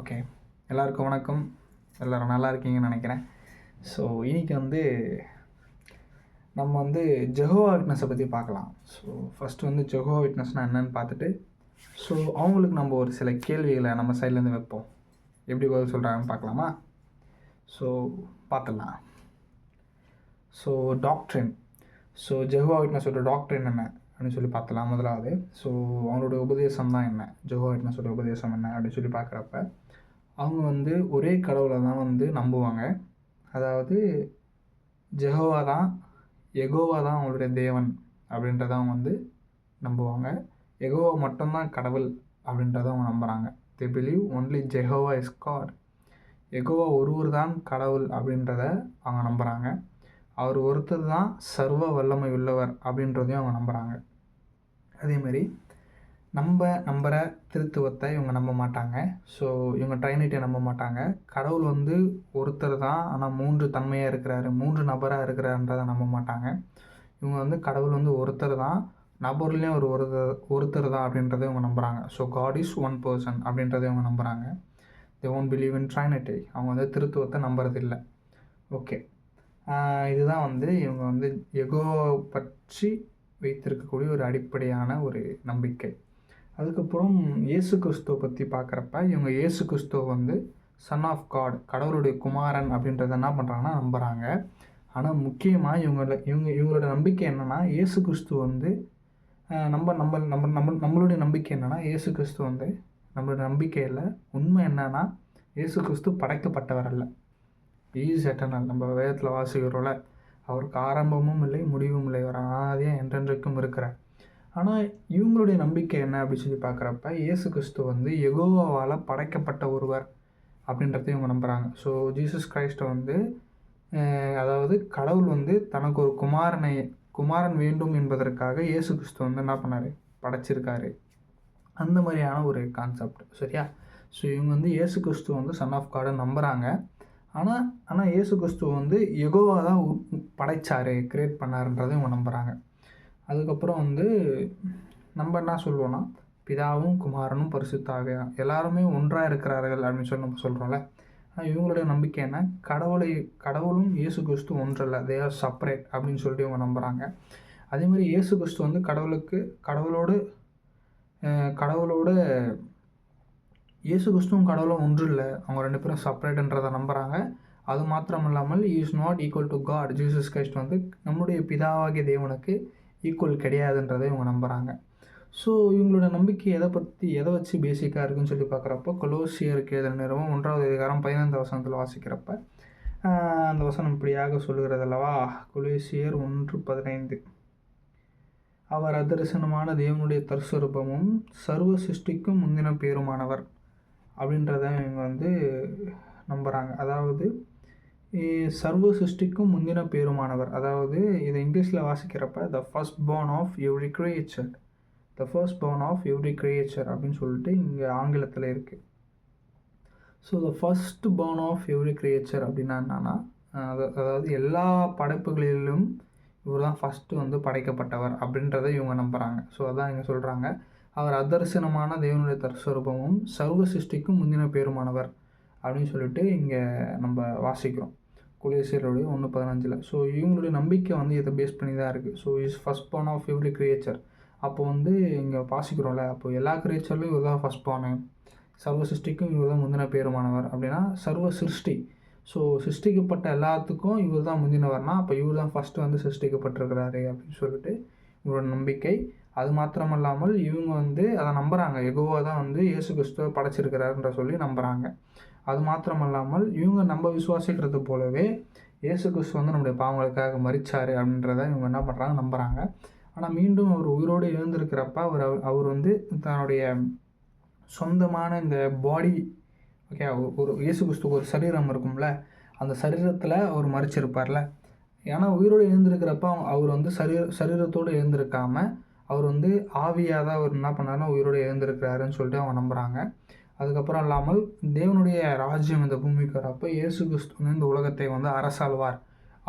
Okay. எல்லாருக்கும் வணக்கம். எல்லோரும் நல்லா இருக்கீங்கன்னு நினைக்கிறேன். ஸோ இன்றைக்கி வந்து நம்ம வந்து ஜெகோவா விட்னஸை பற்றி பார்க்கலாம். ஸோ ஃபஸ்ட்டு வந்து ஜெகோவா விட்னஸ்னால் என்னன்னு பார்த்துட்டு ஸோ அவங்களுக்கு நம்ம ஒரு சில கேள்விகளை நம்ம சைட்லேருந்து வைப்போம். எப்படி பதில் சொல்கிறாங்கன்னு பார்க்கலாமா? ஸோ பார்த்துடலாம். ஸோ டாக்ட்ரின் ஸோ ஜெஹோவா விட்னஸோட டாக்டர் என்ன அப்படின்னு சொல்லி பார்த்தலாம் முதலாவது. ஸோ அவங்களோட உபதேசம் தான் என்ன ஜெஹோவா விட்னஸோட உபதேசம் என்ன அப்படின்னு சொல்லி பார்க்குறப்ப அவங்க வந்து ஒரே கடவுளை தான் வந்து நம்புவாங்க. அதாவது ஜெஹோவா தான் எகோவா தான் அவங்களுடைய தேவன் அப்படின்றத அவங்க வந்து நம்புவாங்க. எகோவா மட்டும்தான் கடவுள் அப்படின்றத அவங்க நம்புகிறாங்க they believe only Jehovah is God Jehovah ஒருவர் தான் கடவுள் அப்படின்றத அவங்க நம்புகிறாங்க அவர் ஒருத்தர் தான் சர்வ வல்லமை உள்ளவர் அப்படின்றதையும் அவங்க நம்புகிறாங்க அதேமாரி நம்ம நம்புகிற திருத்துவத்தை இவங்க நம்ப மாட்டாங்க ஸோ இவங்க ட்ரைனிட்டியை நம்ப மாட்டாங்க கடவுள் வந்து ஒருத்தர் தான் ஆனால் மூன்று தன்மையாக இருக்கிறாரு மூன்று நபராக இருக்கிறாருன்றதை நம்ப மாட்டாங்க இவங்க வந்து கடவுள் வந்து ஒருத்தர் தான் நபர்லேயும் ஒரு ஒருத்தர் ஒருத்தர் தான் அப்படின்றத இவங்க நம்புகிறாங்க so God is one person அப்படின்றத இவங்க நம்புகிறாங்க தே ஒன்ட் பிலீவ் இன் ட்ரைனிட்டி அவங்க வந்து திருத்துவத்தை நம்புறதில்லை. ஓகே இதுதான் வந்து இவங்க வந்து எகோ பற்றி வைத்திருக்கக்கூடிய ஒரு அடிப்படையான ஒரு நம்பிக்கை. அதுக்கப்புறம் இயேசு கிறிஸ்துவ பற்றி பார்க்குறப்ப இவங்க இயேசு கிறிஸ்துவ வந்து சன் ஆஃப் காட் கடவுளுடைய குமாரன் அப்படின்றத என்ன பண்ணுறாங்கன்னா நம்புகிறாங்க ஆனால் முக்கியமாக இவங்கள இவங்க இவங்களோட நம்பிக்கை என்னென்னா இயேசு கிறிஸ்து வந்து நம்ம நம்ம நம்ம நம்ம நம்மளுடைய நம்பிக்கை என்னென்னா இயேசு கிறிஸ்து வந்து நம்மளோட நம்பிக்கையில் உண்மை என்னன்னா இயேசு கிறிஸ்து படைக்கப்பட்டவர் அல்ல. ஈஸ் எட்டர்னல் நம்ம வேதத்தில் வாசிக்கிறோம்ல அவருக்கு ஆரம்பமும் இல்லை முடிவும் இல்லை. அவர் ஆதியாக என்றென்றைக்கும் இருக்கிறார். ஆனால் இவங்களுடைய நம்பிக்கை என்ன அப்படின்னு சொல்லி பார்க்குறப்ப இயேசு கிறிஸ்து வந்து எகோவாவால் படைக்கப்பட்ட ஒருவர் அப்படின்றத இவங்க நம்புகிறாங்க ஸோ ஜீசஸ் கிரைஸ்ட்டை வந்து அதாவது கடவுள் வந்து தனக்கு ஒரு குமாரனை குமாரன் வேண்டும் என்பதற்காக இயேசு கிறிஸ்து வந்து என்ன பண்ணார்? படைச்சிருக்காரு. அந்த மாதிரியான ஒரு கான்செப்ட் சரியா? ஸோ இவங்க வந்து இயேசு கிறிஸ்து வந்து சன் ஆஃப் காடை நம்புகிறாங்க ஆனால் ஆனால் இயேசு கிறிஸ்துவ வந்து எகோவா தான் படைச்சார் கிரியேட் பண்ணாருன்றதை இவங்க நம்புகிறாங்க அதுக்கப்புறம் வந்து நம்ம என்ன சொல்லுவோன்னா பிதாவும் குமாரனும் பரிசுத்தாக எல்லாருமே ஒன்றாக இருக்கிறார்கள் அப்படின்னு சொல்லி நம்ம சொல்கிறோம்ல ஆனால் இவங்களுடைய நம்பிக்கை என்ன? கடவுளை கடவுளும் இயேசு கிறிஸ்து ஒன்றல்ல. தே ஆர் செப்பரேட் அப்படின்னு சொல்லிட்டு இவங்க நம்புகிறாங்க அதே மாதிரி இயேசு கிறிஸ்து வந்து கடவுளுக்கு கடவுளோடு கடவுளோட இயேசு கிறிஸ்துவும் கடவுளும் ஒன்று இல்லை அவங்க ரெண்டு பேரும் செப்பரேட்ன்றதை நம்புகிறாங்க அது மாத்திரம் இல்லாமல் is not equal to God Jesus Christ வந்து நம்முடைய பிதாவாகிய தேவனுக்கு ஈக்குவல் கிடையாதுன்றதை இவங்க நம்புகிறாங்க ஸோ இவங்களோட நம்பிக்கை எதை பற்றி எதை வச்சு பேசிக்காக இருக்குன்னு சொல்லி பார்க்குறப்போ கொலோசியருக்கு எதிர நேரமும் ஒன்றாவது அதிகாரம் பதினைந்து வசனத்தில் வாசிக்கிறப்ப அந்த வசனம் இப்படியாக சொல்லுகிறது அல்லவா கொலோசியர் ஒன்று பதினைந்து. அவர் அதரிசனமான தேவனுடைய தற்சுரூபமும் சர்வ சிருஷ்டிக்கும் முந்தின பேருமானவர் அப்படின்றத இவங்க வந்து நம்புகிறாங்க அதாவது சர்வ சிருஷ்டிக்கும் முந்தின பேருமானவர். அதாவது இதை இங்கிலீஷில் வாசிக்கிறப்ப the first born of every creature the first born of every creature அப்படின்னு சொல்லிட்டு இங்கே ஆங்கிலத்தில் இருக்குது so the first born of every creature அப்படின்னா என்னன்னா அதாவது எல்லா படைப்புகளிலும் இவர் தான் ஃபஸ்ட்டு வந்து படைக்கப்பட்டவர் அப்படின்றத இவங்க நம்புகிறாங்க ஸோ அதான் இங்கே சொல்கிறாங்க அவர் அதர்சனமான தேவனுடைய தற்ஸ்வரூபமும் சர்வ சிருஷ்டிக்கும் முந்தின பேருமானவர் அப்படின்னு சொல்லிட்டு இங்கே நம்ம வாசிக்கிறோம். குலேசியருடைய ஒன்று பதினஞ்சில். ஸோ இவங்களுடைய நம்பிக்கை வந்து இதை பேஸ் பண்ணி தான் இருக்குது so is first born of every creature அப்போ வந்து இங்கே வாசிக்கிறோம்ல அப்போ எல்லா கிரியேச்சர்லையும் இவர் தான் ஃபஸ்ட் பார்னு சர்வ சிருஷ்டிக்கும் இவர் தான் முந்தின பேருமானவர் அப்படின்னா சர்வ சிருஷ்டி. ஸோ சிருஷ்டிக்கப்பட்ட எல்லாத்துக்கும் இவர் தான் முந்தினவர்னா அப்போ இவர் தான் ஃபஸ்ட்டு வந்து சிருஷ்டிக்கப்பட்டிருக்கிறாரு அப்படின்னு சொல்லிட்டு இவரோட நம்பிக்கை. அது மாத்திரமல்லாமல் இவங்க வந்து அதை நம்புகிறாங்க எகோவா தான் வந்து இயேசு கிறிஸ்துவ படைச்சிருக்கிறாருன்ற சொல்லி நம்புகிறாங்க அது மாத்திரமல்லாமல் இவங்க நம்ம விசுவாசிக்கிறது போலவே இயேசு கிறிஸ்து வந்து நம்முடைய பாவங்களுக்காக மறிச்சார் அப்படின்றத இவங்க என்ன பண்ணுறாங்க நம்புகிறாங்க ஆனால் மீண்டும் அவர் உயிரோடு எழுந்திருக்கிறப்ப அவர் அவர் வந்து தன்னுடைய சொந்தமான இந்த பாடி ஓகே ஒரு இயேசு கிறிஸ்துக்கு ஒரு சரீரம் இருக்கும்ல அந்த சரீரத்தில் அவர் மறிச்சிருப்பார்ல ஏன்னா உயிரோடு எழுந்திருக்கிறப்ப அவர் வந்து சரீர சரீரத்தோடு எழுந்திருக்காமல் அவர் வந்து ஆவியாக தான் அவர் என்ன பண்ணாருன்னா உயிரோடு எழுந்திருக்கிறாருன்னு சொல்லிட்டு அவங்க நம்புகிறாங்க அதுக்கப்புறம் இல்லாமல் தேவனுடைய ராஜ்யம் இந்த பூமிக்கு வரப்போ இயேசு கிறிஸ்து வந்து இந்த உலகத்தை வந்து அரசாழ்வார்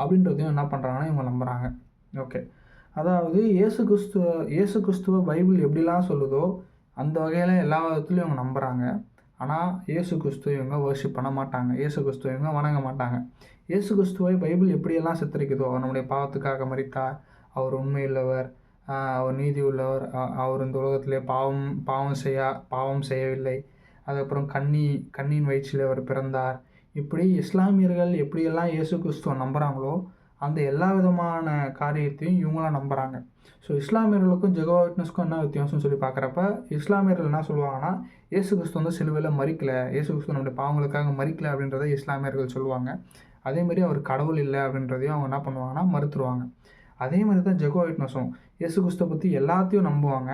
அப்படின்றதையும் என்ன பண்ணுறாங்கன்னா இவங்க நம்புகிறாங்க ஓகே அதாவது இயேசு கிறிஸ்துவ இயேசு கிறிஸ்துவ பைபிள் எப்படிலாம் சொல்லுதோ அந்த வகையில் எல்லா விதத்துலையும் இவங்க நம்புகிறாங்க ஆனால் இயேசு கிறிஸ்துவ இவங்க வர்ஷிப் பண்ண மாட்டாங்க. இயேசு கிறிஸ்துவ இவங்க வணங்க மாட்டாங்க. இயேசு கிறிஸ்துவை பைபிள் எப்படியெல்லாம் சித்தரிக்குதோ அவர் நம்முடைய பாவத்துக்காக மறித்தார் அவர் உண்மையுள்ளவர். அவர் நீதி உள்ளவர் அவர் இந்த உலகத்திலே பாவம் பாவம் செய்யா பாவம் செய்யவில்லை. அதுக்கப்புறம் கன்னி கண்ணின் வயிற்றில் அவர் பிறந்தார். இப்படி இஸ்லாமியர்கள் எப்படியெல்லாம் இயேசு கிறிஸ்துவ நம்புகிறாங்களோ அந்த எல்லா விதமான காரியத்தையும் இவங்களாம் நம்புகிறாங்க ஸோ இஸ்லாமியர்களுக்கும் ஜெகவா விட்னஸ்க்கும் என்ன வித்தியாசம்னு சொல்லி பார்க்குறப்ப இஸ்லாமியர்கள் என்ன சொல்லுவாங்கன்னா இயேசு கிறிஸ்து வந்து சிலுவையில் மறிக்கலை. இயேசு கிறிஸ்து நம்முடைய பாவங்களுக்காக மறிக்கலை அப்படின்றத இஸ்லாமியர்கள் சொல்லுவாங்க. அதேமாரி அவர் கடவுள் இல்லை அப்படின்றதையும் அவங்க என்ன பண்ணுவாங்கன்னா மறுத்துருவாங்க. அதே மாதிரி தான் ஜெகோ விட்னஸும் இயேசு கிறிஸ்துவை பற்றி எல்லாத்தையும் நம்புவாங்க.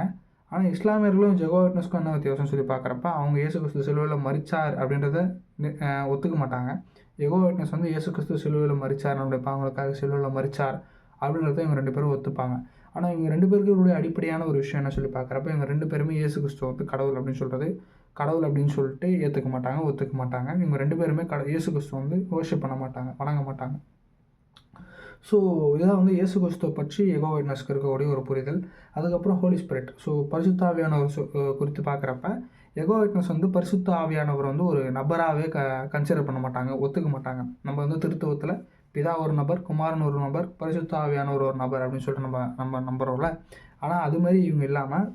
ஆனால் இஸ்லாமியர்களும் ஜெகோ விட்னஸ்க்கும் என்ன வித்தியாசம் சொல்லி பார்க்குறப்ப அவங்க இயேசு கிறிஸ்து சிலுவையில் மறிச்சார் அப்படின்றத ஒத்துக்க மாட்டாங்க. ஜெகோ விட்னஸ் வந்து இயேசு கிறிஸ்து சிலுவையில் மறிச்சார் நம்முடைய பாவங்களுக்காக சிலுவையில் மறிச்சார் அப்படின்றத இவங்க ரெண்டு பேரும் ஒத்துப்பாங்க. ஆனால் இவங்க ரெண்டு பேருக்குடைய அடிப்படையான ஒரு விஷயம் என்ன சொல்லி பார்க்குறப்ப இவங்க ரெண்டு பேருமே இயேசு கிறிஸ்துவ வந்து கடவுள் அப்படின்னு சொல்கிறது கடவுள் அப்படின்னு சொல்லிட்டு ஏற்றுக்க மாட்டாங்க ஒத்துக்க மாட்டாங்க. இவங்க ரெண்டு பேருமே கட இயேசு கிறிஸ்துவ வந்து ஓஷிப் பண்ண மாட்டாங்க வணங்க மாட்டாங்க. ஸோ இதான் வந்து இயேசு கிறிஸ்துவை பற்றி எகோ விட்னஸ்க்கு இருக்கக்கூடிய ஒரு புரிதல். அதுக்கப்புறம் ஹோலி ஸ்பிரிட் ஸோ பரிசுத்த ஆவியானவர் குறித்து பார்க்குறப்ப எகோ விட்னஸ் வந்து பரிசுத்த ஆவியானவர் வந்து ஒரு நபராகவே க கன்சிடர் பண்ண மாட்டாங்க ஒத்துக்க மாட்டாங்க. நம்ம வந்து திருத்துவத்தில் பிதா ஒரு நபர் குமாரன் ஒரு நபர் பரிசுத்த ஆவியானவர் ஒரு நபர் அப்படின்னு சொல்லிட்டு நம்ம நம்ம நம்புறோம்ல. ஆனால் அது மாதிரி இவங்க இல்லாமல்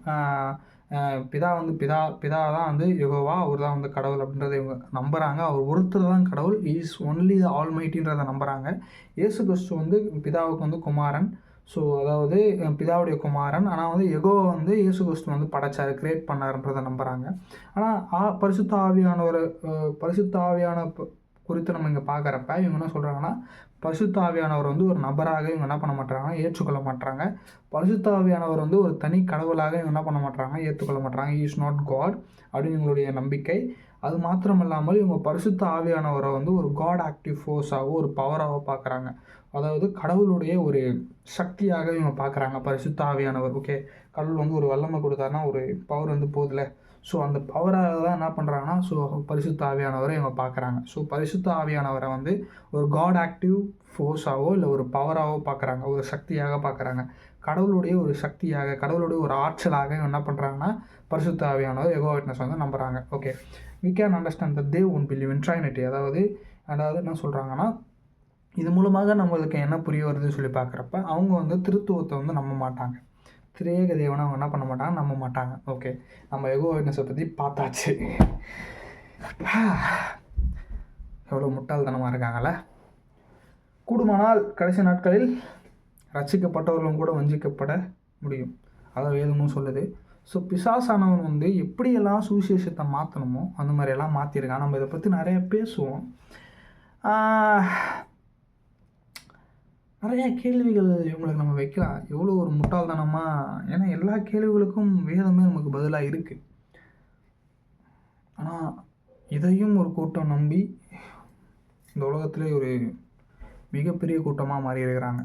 பிதா வந்து பிதா பிதா தான் வந்து யுகோவா அவர் தான் வந்து கடவுள் அப்படின்றத இவங்க நம்புகிறாங்க அவர் ஒருத்தர் தான் கடவுள். இஸ் ஒன்லி த ஆல் மைட்டின்றத நம்புகிறாங்க இயேசு கிறிஸ்து வந்து பிதாவுக்கு வந்து குமாரன். ஸோ அதாவது பிதாவுடைய குமாரன். ஆனால் வந்து எகோ வந்து இயேசு கிறிஸ்து வந்து படைச்சார் கிரியேட் பண்ணாருன்றதை நம்புகிறாங்க ஆனால் ஆ பரிசுத்த ஆவியானவர் ஒரு பரிசுத்த ஆவியான குறித்து நம்ம இங்கே பார்க்குறப்ப இவங்க என்ன சொல்கிறாங்கன்னா பசுத்தாவியானவர் வந்து ஒரு நபராக இவங்க என்ன பண்ண மாட்டாங்கன்னா ஏற்றுக்கொள்ள மாட்டாங்க பசுத்தாவியானவர் வந்து ஒரு தனி கடவுளாக இவங்க என்ன பண்ண மாட்டாங்க ஏற்றுக்கொள்ள மாட்டாங்க இஸ் நாட் காட் அப்படின்னு இவங்களுடைய நம்பிக்கை. அது மாத்திரம் இல்லாமல் இவங்க பரிசுத்த ஆவியானவரை வந்து ஒரு காட் ஆக்டிவ் ஃபோர்ஸாகவோ ஒரு பவராகவோ பார்க்குறாங்க. அதாவது கடவுளுடைய ஒரு சக்தியாக இவங்க பார்க்குறாங்க பரிசுத்த ஆவியானவர் ஓகே கடவுள் வந்து ஒரு வல்லமை கொடுத்தாருன்னா ஒரு பவர் வந்து போதில்லை ஸோ அந்த பவராக தான் என்ன பண்ணுறாங்கன்னா ஸோ பரிசுத்த ஆவியானவரை இவங்க பார்க்குறாங்க ஸோ பரிசுத்த ஆவியானவரை வந்து ஒரு காட் ஆக்டிவ் ஃபோர்ஸாகவோ இல்லை ஒரு பவராகவோ பார்க்குறாங்க ஒரு சக்தியாக பார்க்குறாங்க கடவுளுடைய ஒரு சக்தியாக கடவுளுடைய ஒரு ஆற்றலாக என்ன பண்ணுறாங்கன்னா பரிசுத்த ஆவியானவர் எகோ விட்னஸ் வந்து நம்புகிறாங்க okay we can understand the they've one believe in அதாவது அதாவது என்ன சொல்கிறாங்கன்னா இது மூலமாக நம்மளுக்கு என்ன புரிய வருதுன்னு சொல்லி பார்க்குறப்ப அவங்க வந்து திருத்துவத்தை வந்து நம்ப மாட்டாங்க. திரேக தேவனை அவங்க என்ன பண்ண மாட்டாங்க நம்ப மாட்டாங்க. ஓகே நம்ம எகோ விட்னஸை பற்றி பார்த்தாச்சு. எவ்வளோ முட்டாள்தனமாக இருக்காங்கள கூடுமானால் கடைசி நாட்களில் ரசிக்கப்பட்டவர்களும் கூட வஞ்சிக்கப்பட முடியும். அதான் வேதமும் சொல்லுது. ஸோ பிசாசானவன் வந்து எப்படியெல்லாம் சுவிசேஷத்தை மாற்றணுமோ அந்த மாதிரியெல்லாம் மாற்றிருக்கான் நம்ம இதை பற்றி நிறைய பேசுவோம். நிறைய கேள்விகள் இவங்களுக்கு நம்ம வைக்கலாம். எவ்வளோ ஒரு முட்டாள்தனமாக ஏன்னா எல்லா கேள்விகளுக்கும் வேதமே நமக்கு பதிலாக இருக்குது ஆனால் இதையும் ஒரு கூட்டம் நம்பி இந்த உலகத்திலே ஒரு மிகப்பெரிய கூட்டமாக மாறி இருக்கிறாங்க.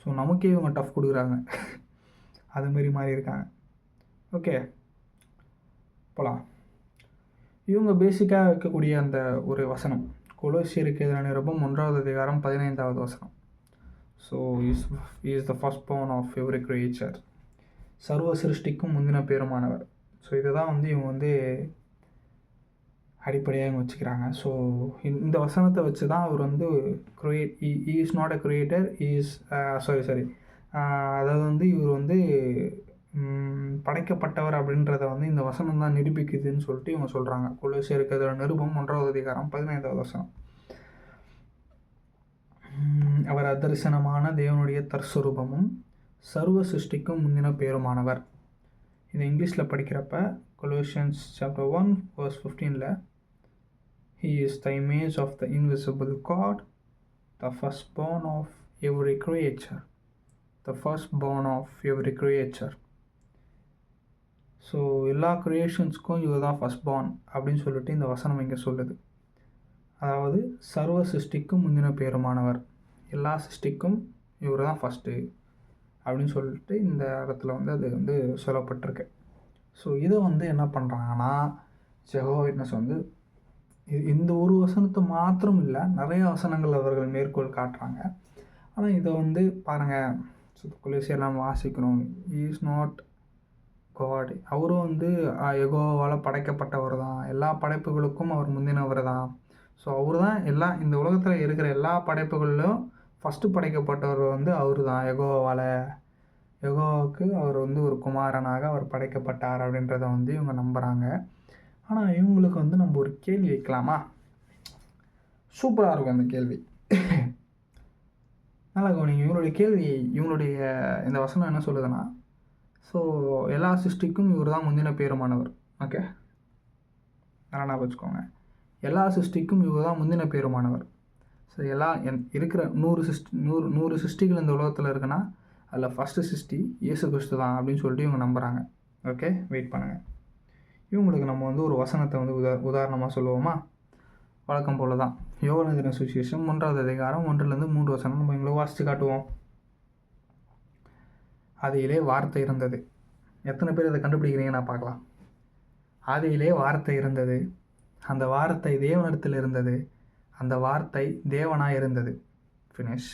ஸோ நமக்கே இவங்க டஃப் கொடுக்குறாங்க. அதுமாரி மாதிரி மாறி இருக்காங்க. ஓகே. போகலாம் இவங்க பேசிக்காக வைக்கக்கூடிய அந்த ஒரு வசனம். கொலோசியருக்கு எதிரான நிருபம் ஒன்றாவது அதிகாரம் பதினைந்தாவது வசனம். So is is the first born of every creature சர்வ சிருஷ்டிக்கும் முந்தின பேருமானவர். ஸோ இதுதான் வந்து இவங்க வந்து அடிப்படையாக இவங்க வச்சுக்கிறாங்க. ஸோ இந்த வசனத்தை வச்சு தான் அவர் வந்து create he is not a creator is sorry sorry அதாவது வந்து இவர் வந்து படைக்கப்பட்டவர் அப்படின்றத வந்து இந்த வசனம் தான் நிரூபிக்குதுன்னு சொல்லிட்டு இவங்க சொல்கிறாங்க கொலோசியருக்கு அதோட நிருபம் ஒன்றாவது அதிகாரம் பதினைந்தாவது வசனம். அவர் அதரிசனமான தேவனுடைய தற்சுரூபமும் சர்வ சிருஷ்டிக்கும் முந்தின பேருமானவர். இது இங்கிலீஷில் படிக்கிறப்ப Colossians chapter one first ஃபிஃப்டீனில் he is the image of the invisible God the first born of every creature the first born of every creature so எல்லா க்ரியேஷன்ஸ்க்கும் இவர் தான் ஃபஸ்ட் பார்ன் அப்படின்னு சொல்லிட்டு இந்த வசனம் இங்கே சொல்லுது. அதாவது சர்வ சிருஷ்டிக்கும் முந்தின பேருமானவர். எல்லா சிருஷ்டிக்கும் இவர் தான் ஃபஸ்ட்டு அப்படின்னு சொல்லிட்டு இந்த இடத்துல வந்து அது வந்து சொல்லப்பட்டிருக்கு. ஸோ இதை வந்து என்ன பண்ணுறாங்கன்னா ஜெகோவிட்னஸ் வந்து இந்த ஒரு வசனத்தை மாத்திரம் இல்லை நிறைய வசனங்கள் அவர்கள் மேற்கோள் காட்டுறாங்க. ஆனால் இதை வந்து பாருங்கள் கொலேசியெல்லாம் வாசிக்கிறோம் இஸ் நாட் காட் அவரும் வந்து எகோவால் படைக்கப்பட்டவர் தான். எல்லா படைப்புகளுக்கும் அவர் முந்தினவர் தான். ஸோ அவர் தான் எல்லா இந்த உலகத்தில் இருக்கிற எல்லா படைப்புகளிலும் ஃபஸ்ட்டு படைக்கப்பட்டவர் வந்து அவர் தான் யகோவாவால் யகோவாவுக்கு அவர் வந்து ஒரு குமாரனாக அவர் படைக்கப்பட்டார் அப்படின்றத வந்து இவங்க நம்புகிறாங்க ஆனால் இவங்களுக்கு வந்து நம்ம ஒரு கேள்வி வைக்கலாமா? சூப்பராக இருக்கும் அந்த கேள்வி. நல்லா கவனிங்க. இவங்களுடைய கேள்வி இவங்களுடைய இந்த வசனம் என்ன சொல்லுதுன்னா ஸோ எல்லா சிருஷ்டிக்கும் இவர் தான் முந்தின பேருமானவர். ஓகே நல்லா வச்சுக்கோங்க. எல்லா சிருஷ்டிக்கும் இவர் தான் முந்தின பேருமானவர். ஸோ எல்லாம் என் இருக்கிற நூறு சிஸ்டி நூறு நூறு சிருஷ்டிகள் இந்த உலகத்தில் இருக்குன்னா அதில் ஃபஸ்ட்டு சிருஷ்டி இயேசு கிறிஸ்து தான் அப்படின்னு சொல்லிட்டு இவங்க நம்புகிறாங்க ஓகே வெயிட் பண்ணுங்கள் இவங்களுக்கு நம்ம வந்து ஒரு வசனத்தை வந்து உதா உதாரணமாக சொல்லுவோமா? வழக்கம் போல தான் யோகநந்தின சுவிசேஷம் மூன்றாவது அதிகாரம் ஒன்றுலேருந்து மூன்று வசனம் நம்ம இவங்களை வாசித்து காட்டுவோம். அதையிலே வார்த்தை இருந்தது. எத்தனை பேர் இதை கண்டுபிடிக்கிறீங்க நான் பார்க்கலாம். ஆதியிலே வார்த்தை இருந்தது. அந்த வார்த்தை தேவனிடத்தில் இருந்தது. அந்த வார்த்தை தேவனாக இருந்தது. ஃபினிஷ்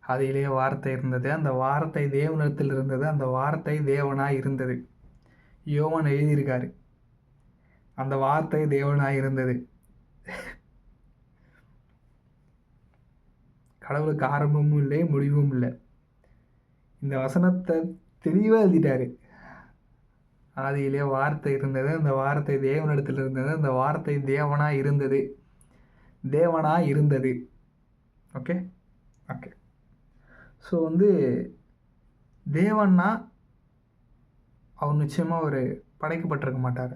அதிலே வார்த்தை இருந்தது. அந்த வார்த்தை தேவனிடத்தில் இருந்தது. அந்த வார்த்தை தேவனாக இருந்தது. யோவன் எழுதியிருக்காரு. அந்த வார்த்தை தேவனாக இருந்தது. கடவுளுக்கு ஆரம்பமும் இல்லை முடிவும் இல்லை. இந்த வசனத்தை தெளிவாக எழுதிட்டாரு. ஆதியிலே வார்த்தை இருந்தது. அந்த வார்த்தை தேவனிடத்தில் இருந்தது. அந்த வார்த்தை தேவனாக இருந்தது. தேவனாக இருந்தது. ஓகே ஓகே ஸோ வந்து தேவன்னா அவர் நிச்சயமாக ஒரு படைக்கப்பட்டிருக்க மாட்டார்.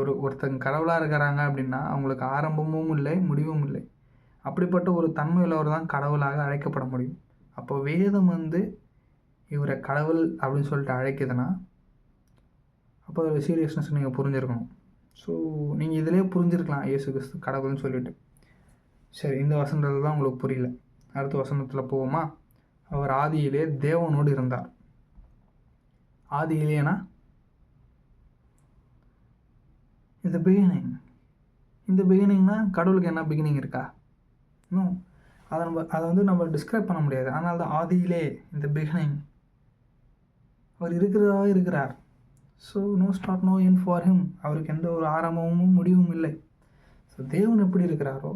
ஒரு ஒருத்தங்க கடவுளாக இருக்கிறாங்க அப்படின்னா அவங்களுக்கு ஆரம்பமும் இல்லை முடிவும் இல்லை. அப்படிப்பட்ட ஒரு தன்மையுள்ளவர் தான் கடவுளாக அழைக்கப்பட முடியும். அப்போ வேதம் வந்து இவரை கடவுள் அப்படின்னு சொல்லிட்டு அழைக்குதுன்னா அப்போ அதோட சீரியஸ்னஸ் நீங்கள் புரிஞ்சிருக்கணும். ஸோ நீங்கள் இதிலே புரிஞ்சிருக்கலாம் இயேசு கிறிஸ்து கடவுள்னு சொல்லிட்டு. சரி இந்த வசனத்தில் தான் உங்களுக்கு புரியல. அடுத்த வசனத்தில் போவோமா? அவர் ஆதியிலே தேவனோடு இருந்தார். ஆதியிலேனா இந்த பிகினிங் இந்த பிகினிங்னா கடவுளுக்கு என்ன பிகினிங் இருக்கா? இன்னும் அதை நம்ம அதை வந்து நம்ம டிஸ்கிரைப் பண்ண முடியாது. அதனால தான் ஆதியிலே இந்த பிகினிங் அவர் இருக்கிறதா இருக்கிறார். So no start no end for him அவருக்கு எந்த ஒரு ஆரம்பமும் முடிவும் இல்லை. ஸோ தேவன் எப்படி இருக்கிறாரோ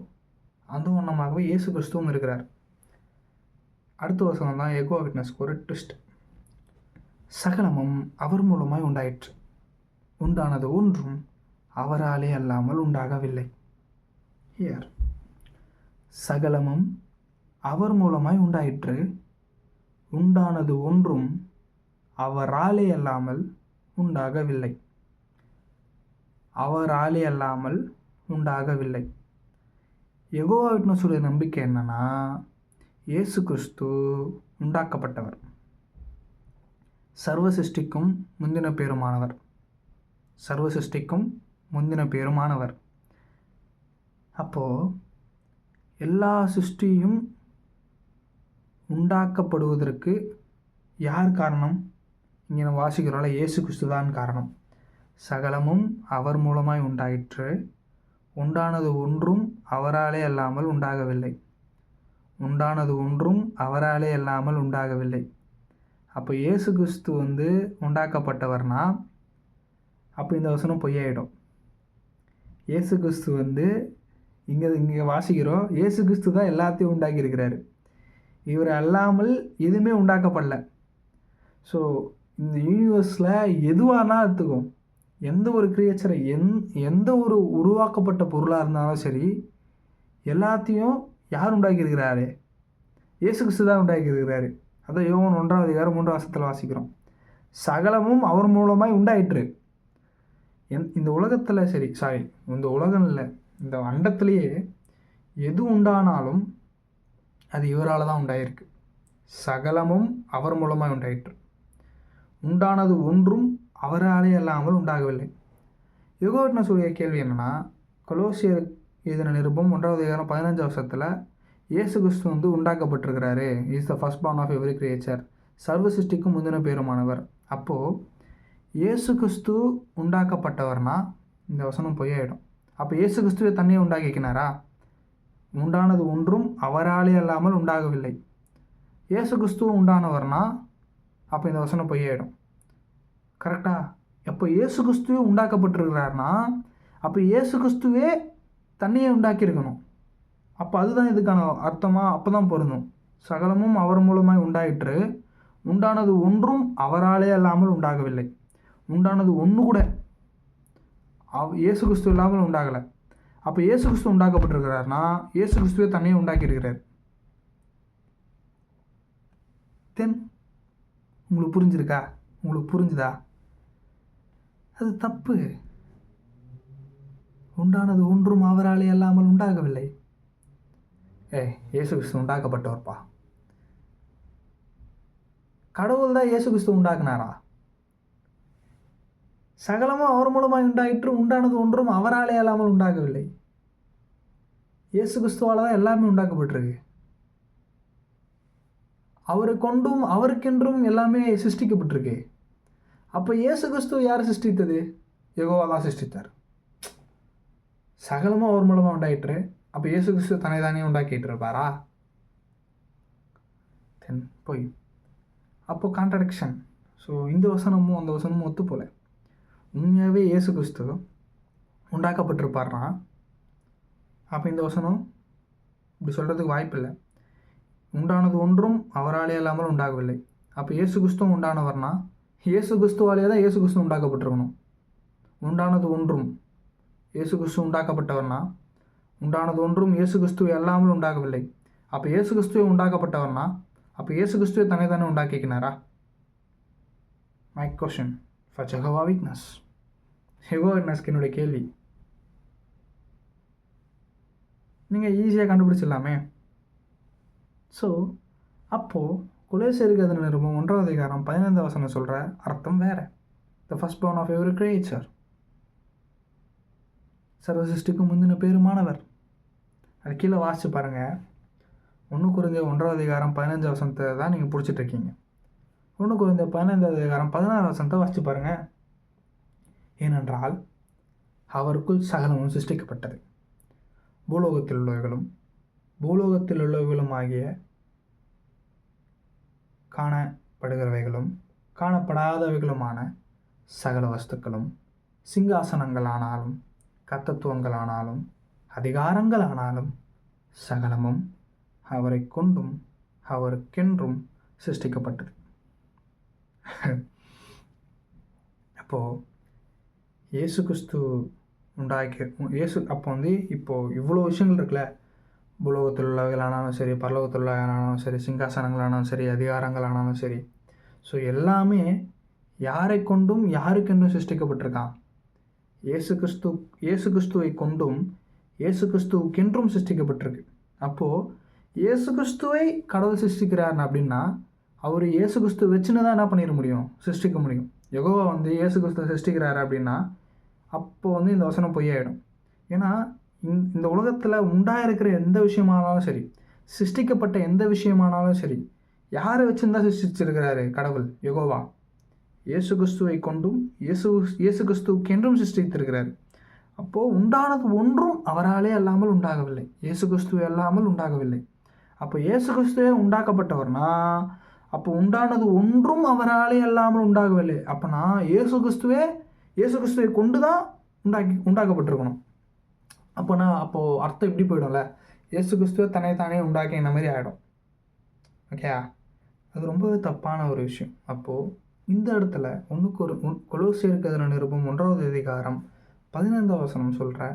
அந்த ஒன்றமாகவே இயேசு கிறிஸ்துவும் இருக்கிறார். அடுத்த வசனம் தான் எகோ விட்னஸ்க்கு ஒரு ட்விஸ்ட் சகலமும் அவர் மூலமாய் உண்டாயிற்று. உண்டானது ஒன்றும் அவராலே அல்லாமல் உண்டாகவில்லை. ஹியர் சகலமும் அவர் மூலமாய் உண்டாயிற்று. உண்டானது ஒன்றும் அவராலே அல்லாமல் உண்டாகவில்லை. அவராலே அல்லாமல் உண்டாகவில்லை. எகோவா விட்னஸுடைய நம்பிக்கை என்னன்னா இயேசு கிறிஸ்து உண்டாக்கப்பட்டவர். சர்வ சிருஷ்டிக்கும் முந்தின பேருமானவர். சர்வ சிருஷ்டிக்கும் முந்தின பேருமானவர். அப்போது எல்லா சிருஷ்டியும் உண்டாக்கப்படுவதற்கு யார் காரணம்? இங்கே நம்ம வாசிக்கிறோம்ல இயேசு கிறிஸ்து தான் காரணம். சகலமும் அவர் மூலமாய் உண்டாயிற்று. உண்டானது ஒன்றும் அவராலே அல்லாமல் உண்டாகவில்லை. உண்டானது ஒன்றும் அவராலே அல்லாமல் உண்டாகவில்லை. அப்போ இயேசு கிறிஸ்து வந்து உண்டாக்கப்பட்டவர்னா அப்போ இந்த வசனம் பொய்யாயிடும். இயேசு கிறிஸ்து வந்து இங்கே இங்கே வாசிக்கிறோம். இயேசு கிறிஸ்து தான் எல்லாத்தையும் உண்டாக்கியிருக்கிறாரு. இவர் அல்லாமல் எதுவுமே உண்டாக்கப்படல. ஸோ இந்த யூனிவர்ஸில் எதுவானா எடுத்துக்கும் எந்த ஒரு கிரியேச்சரை எந் எந்த ஒரு உருவாக்கப்பட்ட பொருளாக இருந்தாலும் சரி எல்லாத்தையும் யார் உண்டாக்கியிருக்கிறாரு? இயேசு கிறிஸ்து தான் உண்டாக்கியிருக்கிறாரு. அதான் யோகன் ஒன்றாவது அதிகாரம் மூன்றாம் வருஷத்தில் வாசிக்கிறோம். சகலமும் அவர் மூலமாய் உண்டாயிற்று. என் இந்த உலகத்தில் சரி சாரி இந்த உலகம் இல்லை இந்த அண்டத்துலேயே எது உண்டானாலும் அது இவரால் தான் உண்டாயிருக்கு. சகலமும் அவர் மூலமாக உண்டாயிற்று. உண்டானது ஒன்றும் அவராலே அல்லாமல் உண்டாகவில்லை. யுகோட்ன சொல்லிய கேள்வி என்னென்னா கொலோசியர் இதன நிருபம் ஒன்றாவது ஏகாரம் பதினஞ்சு வருஷத்தில் இயேசு கிறிஸ்து வந்து உண்டாக்கப்பட்டிருக்கிறாரு. Is the first born of every creature சர்வ சிருஷ்டிக்கும் முந்தின பேருமானவர். அப்போது இயேசு கிறிஸ்து உண்டாக்கப்பட்டவர்னா? இந்த வசனம் பொய்யாயிடும் அப்போ இயேசு கிறிஸ்துவை தண்ணியை உண்டாக்கிக்கினாரா? உண்டானது ஒன்றும் அவராலே அல்லாமல் உண்டாகவில்லை. இயேசு கிறிஸ்துவும் உண்டானவர்னா? அப்போ இந்த வசனம் பொய்யாயிடும் கரெக்டாக எப்போ இயேசு கிறிஸ்துவே உண்டாக்கப்பட்டிருக்கிறாருன்னா அப்போ இயேசு கிறிஸ்துவே தன்னையே உண்டாக்கியிருக்கணும். அப்போ அதுதான் இதுக்கான அர்த்தமாக அப்போ தான் பொருந்தும். சகலமும் அவர் மூலமாய் உண்டாயிற்று. உண்டானது ஒன்றும் அவராலே அல்லாமல் உண்டாகவில்லை. உண்டானது ஒன்று கூட அவ் இயேசு கிறிஸ்து இல்லாமல் உண்டாகலை. அப்போ இயேசு கிறிஸ்து உண்டாக்கப்பட்டிருக்கிறாருன்னா இயேசு கிறிஸ்துவே தன்னையே உண்டாக்கியிருக்கிறார். தென் உங்களுக்கு புரிஞ்சிருக்கா? உங்களுக்கு புரிஞ்சுதா? அது தப்பு. உண்டானது ஒன்றும் அவராலே அல்லாமல் உண்டாகவில்லை. ஏ இயேசு கிறிஸ்து உண்டாக்கப்பட்டவர்ப்பா. கடவுள் தான் இயேசு கிறிஸ்து உண்டாக்குனாரா? சகலமும் அவர் மூலமாக உண்டாயிற்று உண்டானது ஒன்றும் அவராலே அல்லாமல் உண்டாகவில்லை. இயேசு கிறிஸ்துவால் தான் எல்லாமே உண்டாக்கப்பட்டிருக்கு. அவரை கொண்டும் அவருக்கென்றும் எல்லாமே சிருஷ்டிக்கப்பட்டிருக்கு. அப்போ இயேசு கிறிஸ்துவ யார் சிருஷ்டித்தது? யகோவா தான் சிருஷ்டித்தார். சகலமாக அவர் மூலமாக உண்டாயிற்று. அப்போ இயேசு கிறிஸ்து தன்னை தானே உண்டாக்கிட்டு இருப்பாரா தென் போய். அப்போ கான்ட்ரடிக்ஷன் ஸோ இந்த வசனமும் அந்த வசனமும் ஒத்து போல உண்மையாகவே இயேசு கிறிஸ்து உண்டாக்கப்பட்டிருப்பார்னா அப்போ இந்த வசனம் இப்படி சொல்கிறதுக்கு வாய்ப்பில்லை. உண்டானது ஒன்றும் அவராலே இல்லாமல் உண்டாகவில்லை. அப்போ இயேசு கிறிஸ்துவும் உண்டானவர்னா? இயேசு கிறிஸ்துவாலே தான் இயேசு கிறிஸ்து உண்டாக்கப்பட்டிருக்கணும். உண்டானது ஒன்றும். இயேசு கிறிஸ்து உண்டாக்கப்பட்டவர்னா? உண்டானது ஒன்றும் இயேசு கிறிஸ்துவ அல்லாமல் உண்டாகவில்லை. அப்போ இயேசு கிறிஸ்துவை உண்டாக்கப்பட்டவர்னா? அப்போ இயேசு கிறிஸ்துவை தன்னை தானே உண்டாக்கிக்கினாரா? My question for Jehovah witness Jehovah வீக்னஸ்க்கு என்னுடைய கேள்வி. நீங்கள் ஈஸியாக கண்டுபிடிச்சிடலாமே. ஸோ அப்போது குலேசருக்கு அது நிருபம் ஒன்றாவது அதிகாரம் பதினைந்து வசனம் சொல்கிற அர்த்தம் வேறு. The first born of every creature சர்வ சிருஷ்டிக்கு முந்தின பேருமானவர் அது கீழே வாசித்து பாருங்கள் ஒன்று குறைந்த ஒன்றாவது அதிகாரம் பதினஞ்சு வசனத்தை தான் நீங்கள் பிடிச்சிட்ருக்கீங்க. ஒன்று குறைந்த பதினைந்தாவது அதிகாரம் பதினாறு வசனத்தை வாசித்து பாருங்கள் ஏனென்றால் அவருக்குள் சகலமும் சிருஷ்டிக்கப்பட்டது. பூலோகத்தில் உள்ளவர்களும் பூலோகத்தில் உள்ளவர்களும் ஆகிய காணப்படுகிறவைகளும் காணப்படாதவைகளுமான சகல வஸ்துக்களும் சிங்காசனங்களானாலும் கத்தத்துவங்களானாலும் அதிகாரங்களானாலும் சகலமும் அவரை கொண்டும் அவருக்கென்றும் சிருஷ்டிக்கப்பட்டது. அப்போது இயேசு கிறிஸ்து உண்டாக்கி இயேசு அப்போ வந்து இப்போது இவ்வளோ விஷயங்கள் இருக்குல்ல? பூலோகத்தில் உள்ளவைகளானாலும் சரி பரலோகத்தில் உள்ளவைகளானாலும் சரி சிங்காசனங்களானாலும் சரி அதிகாரங்களானாலும் சரி. ஸோ எல்லாமே யாரை கொண்டும் யாருக்கென்றும் சிருஷ்டிக்கப்பட்டிருக்கான் இயேசு கிறிஸ்து இயேசு கிறிஸ்துவை கொண்டும் இயேசு கிறிஸ்துவுக்கென்றும் சிருஷ்டிக்கப்பட்டிருக்கு. அப்போது இயேசு கிறிஸ்துவை கடவுள் சிருஷ்டிக்கிறார் அப்படின்னா அவர் இயேசு கிறிஸ்து வச்சுன்னு தான் என்ன பண்ணிட முடியும்? சிருஷ்டிக்க முடியும். யெகோவா வந்து இயேசு கிறிஸ்துவை சிருஷ்டிக்கிறாரு அப்படின்னா அப்போது வந்து இந்த வசனம் பொய்யாயிடும். ஏன்னா இந்த இந்த உலகத்தில் உண்டாயிருக்கிற எந்த விஷயமானாலும் சரி சிருஷ்டிக்கப்பட்ட எந்த விஷயமானாலும் சரி யாரை வச்சுருந்தா சிருஷ்டிச்சிருக்கிறாரு கடவுள் யோகோவா? இயேசு கிறிஸ்துவை கொண்டும் இயேசு இயேசு கிறிஸ்துவுக்கென்றும் சிருஷ்டித்திருக்கிறார். அப்போது உண்டானது ஒன்றும் அவராலே அல்லாமல் உண்டாகவில்லை. இயேசு கிறிஸ்துவை அல்லாமல் உண்டாகவில்லை. அப்போ இயேசு கிறிஸ்துவே உண்டாக்கப்பட்டவர்னா அப்போ உண்டானது ஒன்றும் அவராலே அல்லாமல் உண்டாகவில்லை. அப்போனா இயேசு கிறிஸ்துவே இயேசு கிறிஸ்துவை கொண்டு தான் உண்டாக்கி உண்டாக்கப்பட்டிருக்கணும். அப்போனா அப்போது அர்த்தம் இப்படி போயிடும்ல. இயேசு கிறிஸ்துவ தன்னை தானே உண்டாக்கி இந்த மாதிரி ஆகிடும் ஓகே அது ரொம்பவே தப்பான ஒரு விஷயம். அப்போது இந்த இடத்துல ஒன்றுக்கு ஒரு கொலோசியருக்கு நிருபம் ஒன்றாவது அதிகாரம் பதினைந்தாம் வசனம் சொல்கிற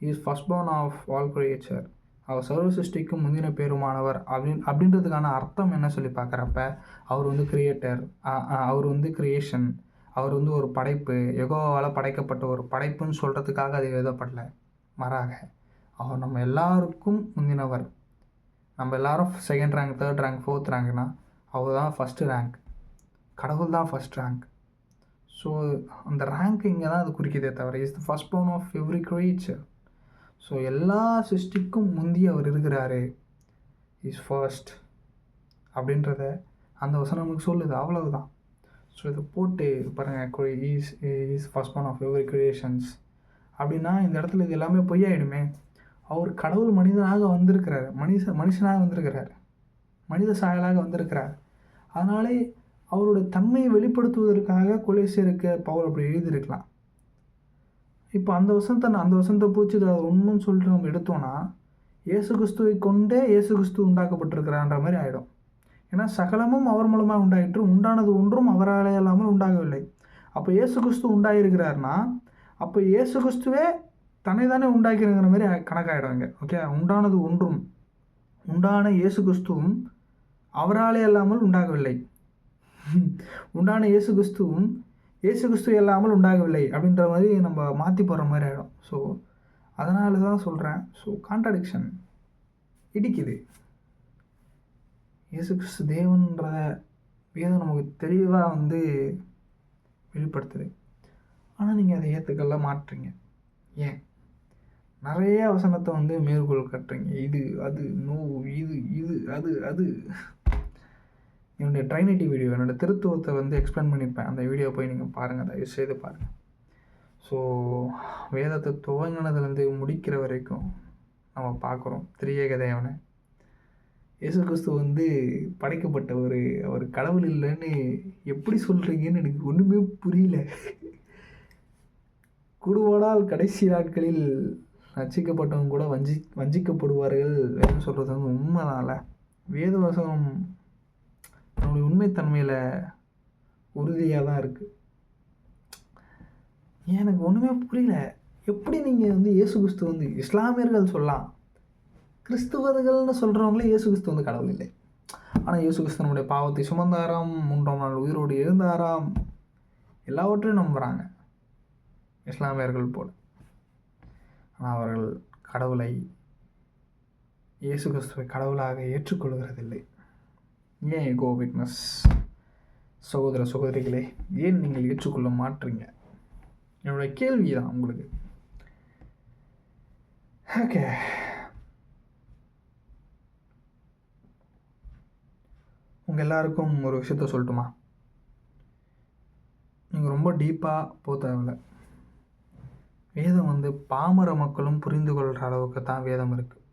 is first born of all creature அவர் சர்வ சிருஷ்டிக்கும் முந்தின பேருமானவர். அப்படின் அப்படின்றதுக்கான அர்த்தம் என்ன சொல்லி பார்க்குறப்ப அவர் வந்து கிரியேட்டர் அவர் வந்து கிரியேஷன் அவர் வந்து ஒரு படைப்பு எகோவால் படைக்கப்பட்ட ஒரு படைப்புன்னு சொல்கிறதுக்காக அது எழுதப்படலை. மாறாக அவர் நம்ம எல்லாருக்கும் முந்தினவர். நம்ம எல்லாரும் second rank third rank fourth ரேங்க்னா அவர் தான் ஃபஸ்ட்டு ரேங்க் கடவுள் தான் ஃபஸ்ட் ரேங்க் ஸோ அந்த ரேங்க் இங்கே தான் அது குறிக்கதே தவிர is the first born of every creature so எல்லா சிருஷ்டிக்கும் முந்தி அவர் இருக்கிறாரு. இஸ் ஃபர்ஸ்ட் அப்படின்றத அந்த வசனம் நமக்கு சொல்லுது. அவ்வளவுதான். ஸோ இதை போட்டு பாருங்கள் is is first one of every creations அப்படின்னா இந்த இடத்துல இது எல்லாமே பொய்யாயிடுமே. அவர் கடவுள் மனிதனாக வந்திருக்கிறார். மனுஷ மனுஷனாக வந்திருக்கிறார். மனித சாயலாக வந்திருக்கிறார். அதனாலே அவருடைய தன்மையை வெளிப்படுத்துவதற்காக கொலேசியருக்கு பவுல் அப்படி எழுதியிருக்கலாம். இப்போ அந்த வசனத்தை நான் அந்த வசனத்தை பிடிச்சி அதை உண்மைன்னு சொல்லிட்டு நம்ம எடுத்தோன்னா இயேசு கிறிஸ்துவை கொண்டே இயேசு கிறிஸ்து உண்டாக்கப்பட்டிருக்கிறான்ற மாதிரி ஆகிடும் ஏன்னா சகலமும் அவர் மூலமாக உண்டாயிற்று உண்டானது ஒன்றும் அவராலே இல்லாமல் உண்டாகவில்லை. அப்போ இயேசு கிறிஸ்து உண்டாயிருக்கிறாருன்னா அப்போ இயேசு கிறிஸ்துவே தன்னை தானே உண்டாக்கிறங்கிற மாதிரி கணக்காயிடும் இங்கே ஓகே உண்டானது ஒன்றும். உண்டான இயேசு கிறிஸ்துவும் அவராலே இல்லாமல் உண்டாகவில்லை. உண்டான இயேசு கிறிஸ்துவும் இயேசு கிறிஸ்து இல்லாமல் உண்டாகவில்லை அப்படின்ற மாதிரி நம்ம மாற்றி போடுற மாதிரி ஆகிடும் ஸோ அதனால தான் சொல்கிறேன் ஸோ கான்ட்ரடிக்ஷன் இடிக்குது. இயேசு கிறிஸ்து தேவன்ற வேதம் நமக்கு தெளிவாக வந்து வெளிப்படுத்துது. ஆனால் நீங்கள் அதை ஏற்றுக்கல மாட்டுறீங்க ஏன்? நிறைய வசனத்தை வந்து மேற்கோள் கட்டுறீங்க. இது அது நோ இது இது அது அது. என்னுடைய ட்ரைனிட்டி வீடியோ என்னோடய திருத்துவத்தை வந்து எக்ஸ்பிளைன் பண்ணியிருப்பேன். அந்த வீடியோ போய் நீங்கள் பாருங்கள் தயவு செய்து பாருங்கள் ஸோ வேதத்தை துவங்கினதுலேருந்து முடிக்கிற வரைக்கும் நம்ம பார்க்குறோம். திரியேக தேவனை இயேசு கிறிஸ்து வந்து படைக்கப்பட்ட ஒரு அவர் கடவுள் இல்லைன்னு எப்படி சொல்கிறீங்கன்னு எனக்கு ஒன்றுமே புரியல. கூடுவானால் கடைசி நாட்களில் ரசிக்கப்பட்டவங்க கூட வஞ்சி வஞ்சிக்கப்படுவார்கள் அப்படின்னு சொல்கிறது வந்து உண்மைதான்ல. வேதவசனம் நம்முடைய உண்மைத்தன்மையில் உறுதியாக தான் இருக்குது எனக்கு ஒன்றுமே புரியல. எப்படி நீங்கள் வந்து இயேசு கிறிஸ்து வந்து இஸ்லாமியர்கள் சொல்லலாம்? கிறிஸ்துவர்கள்னு சொல்கிறவங்களே இயேசு கிறிஸ்து வந்து கடவுள் இல்லை. ஆனால் இயேசு கிறிஸ்து நம்முடைய பாவத்தை சுமந்தாராம் மூன்றாம் நாள் உயிரோடு எழுந்தாராம். எல்லாவற்றையும் நம்புகிறாங்க இஸ்லாமியர்கள் போல். ஆனால் அவர்கள் கடவுளை இயேசு கிறிஸ்துவை கடவுளாக ஏற்றுக்கொள்கிறதில்லை. ஏன் கோ விட்னஸ்? சகோதர சகோதரிகளே ஏன் நீங்கள் ஏற்றுக்கொள்ள மாட்டீங்க? என்னுடைய கேள்வி தான் உங்களுக்கு. ஓகே உங்கள் எல்லாருக்கும் ஒரு விஷயத்த சொல்லட்டுமா? நீங்கள் ரொம்ப டீப்பாக போக தேவையில்ல வேதம் வந்து பாமர மக்களும் புரிந்து கொள்கிற அளவுக்கு தான் வேதம் இருக்குது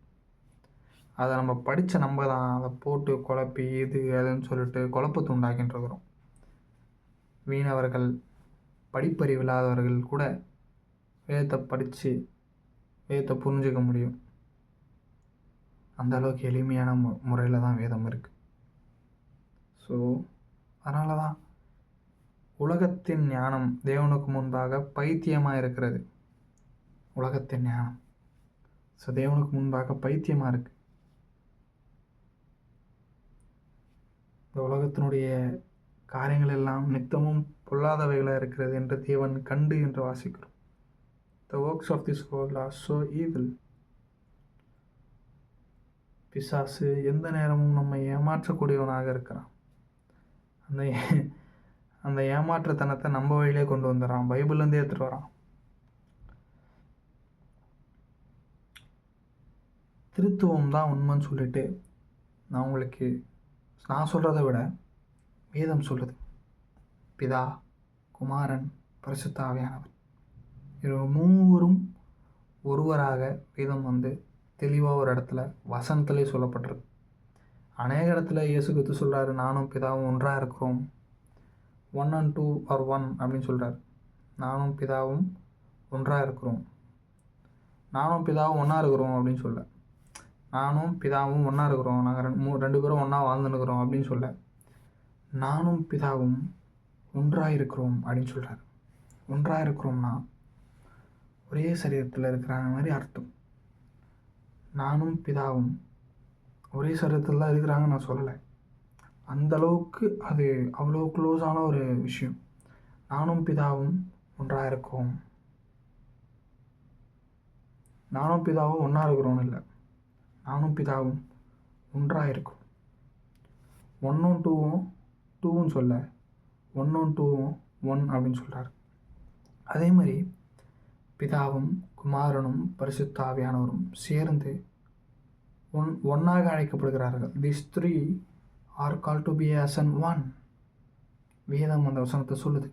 அதை நம்ம படித்த நம்ம தான் அதை போட்டு குழப்பி இது அதுன்னு சொல்லிட்டு குழப்பத்தை உண்டாக்கின்றிருக்கிறோம் மீனவர்கள் படிப்பறிவு இல்லாதவர்கள் கூட வேதத்தை படித்து வேதத்தை புரிஞ்சுக்க முடியும். அந்த அளவுக்கு எளிமையான மு முறையில் தான் வேதம் இருக்குது ஸோ அதனால தான் உலகத்தின் ஞானம் தேவனுக்கு முன்பாக பைத்தியமாக இருக்கிறது. உலகத்தின் ஞானம். ஸோ தேவனுக்கு முன்பாக பைத்தியமாக இருக்குது இந்த உலகத்தினுடைய காரியங்கள் எல்லாம் நித்தமும் பொல்லாதவைகளாக இருக்கிறது என்று தேவன் கண்டு என்று வாசிக்கிறோம். The works of this world are so evil பிசாசு எந்த நேரமும் நம்மை ஏமாற்றக்கூடியவனாக இருக்கிறான். அந்த அந்த ஏமாற்றுத்தனத்தை நம்ம வழியிலே கொண்டு வந்துடுறான். பைபிள்லேருந்தே எடுத்துகிட்டு வரான். திருத்துவம் தான் உண்மைன்னு சொல்லிட்டு நான் உங்களுக்கு நான் சொல்கிறத விட வேதம் சொல்லுது பிதா குமாரன் பரிசுத்தாவியானவர் இவங்க மூவரும் ஒருவராக வேதம் வந்து தெளிவாக ஒரு இடத்துல வசனத்திலே சொல்லப்பட்டிருக்கு. அநேக இடத்துல இயேசு கிறிஸ்து சொல்கிறாரு நானும் பிதாவும் ஒன்றாக இருக்கிறோம். One and two are one அப்படின்னு சொல்கிறார் நானும் பிதாவும் ஒன்றாக இருக்கிறோம். நானும் பிதாவும் ஒன்றா இருக்கிறோம் அப்படின்னு சொல்ல. நானும் பிதாவும் ஒன்றா இருக்கிறோம். நாங்கள் ரெண்டு மூ ரெண்டு பேரும் ஒன்றா வாழ்ந்துருக்கிறோம் அப்படின்னு சொல்ல நானும் பிதாவும் ஒன்றாக இருக்கிறோம் அப்படின்னு சொல்கிறார் ஒன்றாக இருக்கிறோம்னா ஒரே சரீரத்தில் இருக்கிறாங்க மாதிரி அர்த்தம். நானும் பிதாவும் ஒரே சரீரத்தில் தான் இருக்கிறாங்கன்னு நான் சொல்லலை. அந்தளவுக்கு அது அவ்வளோ க்ளோஸான ஒரு விஷயம். நானும் பிதாவும் ஒன்றாக இருக்கோம். நானும் பிதாவும் ஒன்றா இருக்கிறோன்னு இல்லை. நானும் பிதாவும் ஒன்றாக இருக்கும் ஒன்றும் டூவும் டூவும் சொல்ல ஒன்றும் டூவும் ஒன் அப்படின்னு சொல்கிறார் அதே மாதிரி பிதாவும் குமாரனும் பரிசுத்தாவியானவரும் சேர்ந்து ஒன் ஒன்றாக அழைக்கப்படுகிறார்கள். This three are call to be as an one வேதம் அந்த வசனத்தை சொல்லுது.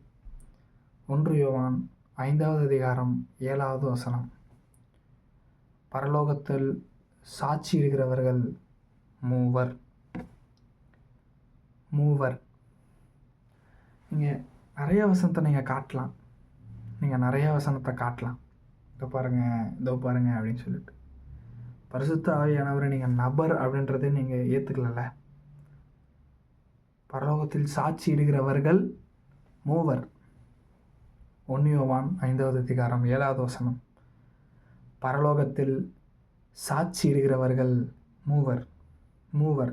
ஒன்று யோவான் ஐந்தாவது அதிகாரம் ஏழாவது வசனம். பரலோகத்தில் சாட்சி இருக்கிறவர்கள் மூவர். மூவர். நீங்கள் நிறைய வசனத்தை நீங்கள் காட்டலாம். நீங்கள் நிறைய வசனத்தை காட்டலாம். இதோ பாருங்கள் இதோ பாருங்கள் அப்படின்னு சொல்லிட்டு. பரிசுத்த ஆவியானவரை நீங்கள் நபர் அப்படின்றதே நீங்கள் ஏற்றுக்கலல்ல பரலோகத்தில் சாட்சி இடுகிறவர்கள் மூவர். ஒன்னியோவான் ஐந்தாவது அதிகாரம் ஏழாவது வசனம். பரலோகத்தில் சாட்சி இடுகிறவர்கள் மூவர் மூவர்.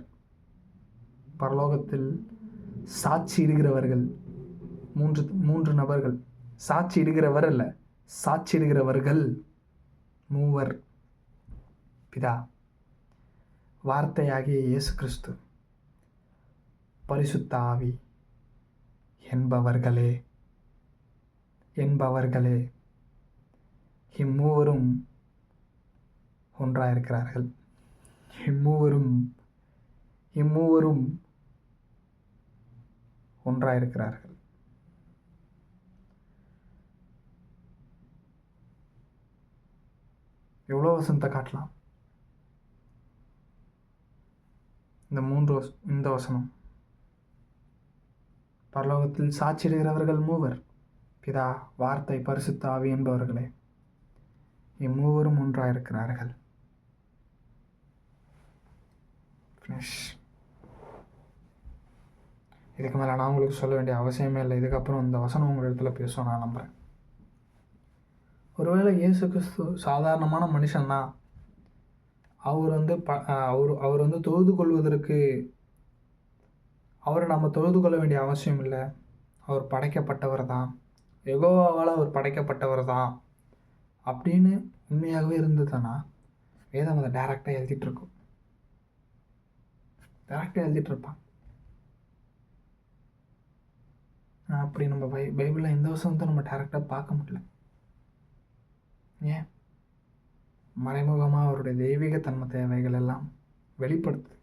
பரலோகத்தில் சாட்சி இடுகிறவர்கள் மூன்று மூன்று நபர்கள். சாட்சி இடுகிறவர் அல்ல சாட்சி இடுகிறவர்கள் மூவர். பிதா வார்த்தையாகிய இயேசு கிறிஸ்து பரிசுத்தாவி என்பவர்களே என்பவர்களே. இம்மூவரும் ஒன்றாக இருக்கிறார்கள் இம்மூவரும் இம்மூவரும் ஒன்றாயிருக்கிறார்கள். எவ்வளோ வசனத்தை காட்டலாம்? இந்த மூன்று வச இந்த வசனம். பரலோகத்தில் சாட்சியிடுகிறவர்கள் மூவர் பிதா வார்த்தை பரிசுத்தாவி என்பவர்களே இம்மூவரும் ஒன்றாக இருக்கிறார்கள் ஃபினிஷ் இதுக்கு மேலே நான் உங்களுக்கு சொல்ல வேண்டிய அவசியமே இல்லை. இதுக்கப்புறம் இந்த வசனம் உங்கள் இடத்துல பேசும் நான் நம்புகிறேன் ஒருவேளை இயேசு கிறிஸ்து சாதாரணமான மனுஷன்னா அவர் வந்து ப அவர் அவர் வந்து தொழுது கொள்வதற்கு அவரை நம்ம தொழுது கொள்ள வேண்டிய அவசியம் இல்லை. அவர் படைக்கப்பட்டவர் தான். எகோவாவால் அவர் படைக்கப்பட்டவர் தான். அப்படின்னு உண்மையாகவே இருந்ததுன்னா வேதம் அதை டைரெக்டாக எழுதிட்டுருக்கும் கரெக்டாக எழுதிட்டு இருப்பான். அப்படி நம்ம பை பைபிளில் எந்த வசனத்தை நம்ம டேரெக்டாக பார்க்க முடியல. ஏன்? மறைமுகமாக அவருடைய தெய்வீக தன்மை தேவைகள் எல்லாம் வெளிப்படுத்து.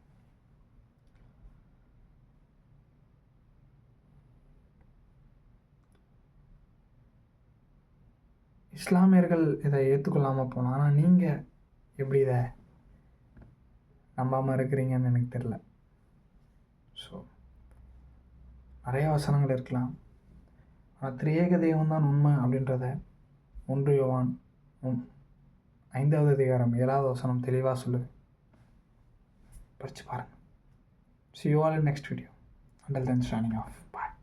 இஸ்லாமியர்கள் இதை ஏற்றுக்கொள்ளாமல் போகலாம் ஆனால் நீங்கள் எப்படி இதை நம்பாமல் இருக்கிறீங்கன்னு எனக்கு தெரில ஸோ நிறைய வசனங்கள் இருக்கலாம். ஆனால் திரியேக தெய்வம் தான் உண்மை அப்படின்றத ஒன்று யோவான் ஐந்தாவது அதிகாரம் ஏழாவது வசனம் தெளிவாக சொல்லுது. படித்து பாருங்கள் see you all next video until then standing of bye